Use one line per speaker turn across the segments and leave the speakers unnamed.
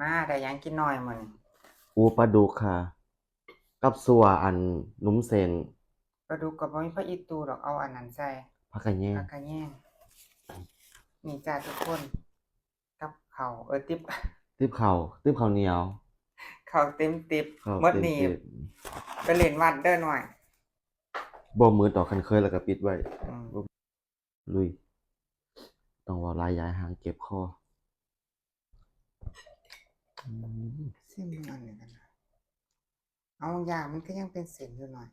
มาได้หยังกินหน่อยมื้อนี้
อูปลาดุกค่ะ กับสัวอันหนุ่มเซน
ปลาดุกก็บ่มีพระอีตูดอกเอาอันนั้นใส่
ผักกะแยง
ผักกะแยงนี่จ้าทุกคนกับข้าวเออติ๊บ
ติบข้าวติบข้าวเหนียว
ข้าวเต็มติ๊บ
ข้าว
หมด
เต็ม
นี่
เต็ม
ไปเล่นวัดเด้อหน่อย
บ่มือต่อคันเคยแล้วก็ปิดไว้
อืม
ลุย ต้องเว่าลายยายหางเก็บคออืม
ซิมอันนี้กันนะเอายางมันก็ยังเป็นเศษอยู่หน่อย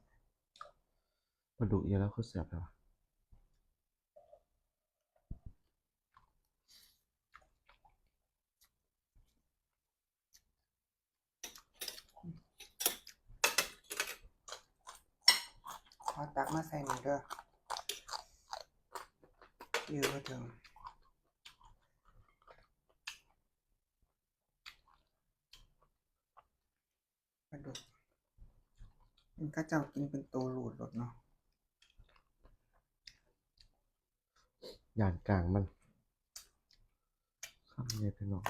ปลาดุกเยอะแล้วเขาแสบเลยวะ
ขอตักมาใส่หน่อยเด้ออยู่บ่ถึง ปลาดุกมันก็เจ้ากินเป็นตัวหลูดรดเนาะ
ย่านกลางมันข้ามเยไปหน่อย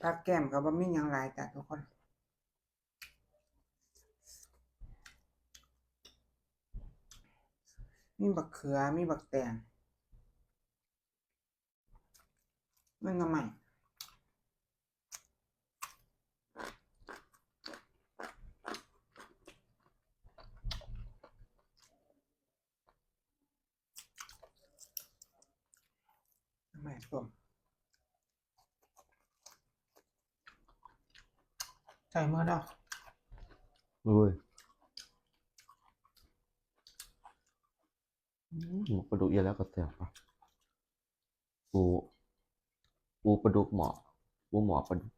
อืม
ตักแก้มก็บ่มีหยังหลายจ้ะทุกคนมีบักเขือ มีบักแตงมันก็ไม่ไม่ต้ม ใส่มือดอก
อุ้ยอืมปลาดุกเยอะแล้วก็แสบปะปูปูปลาดุกหมอปูหมอปลาดุก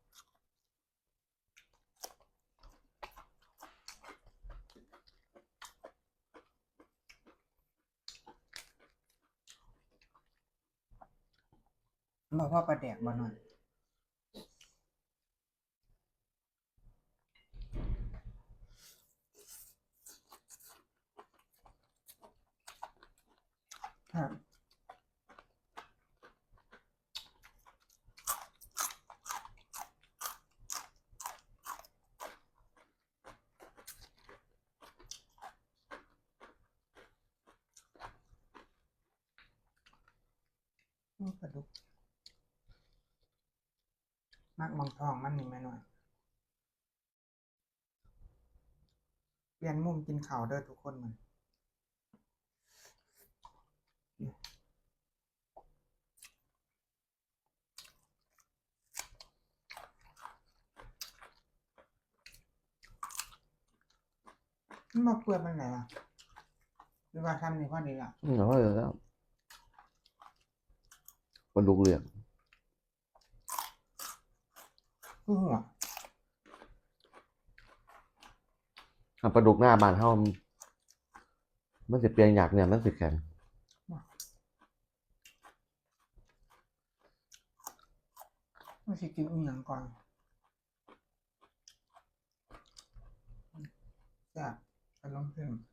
บอกว่าปลาแดกบ่หน่อย ครับโอ้ปลาดุกมักมองทองมันนี่แม่หน่อย เปลี่ยนมุมกินข้าวเด้อทุกคนมัน มันมาเปื่อยมันไหนอะหรือว่าทำนี่พอดีอะ
อืมแล้วก็เดี๋ยวแล้วปลาดุกเหลือง
คือหัว
อะปลาดุกหน้าบานเฮามันสิเปลี่ยนอยากเนี่ยมันสิแข็ง
ไม่ใช่กินอีหยังก่อนแซ่ along them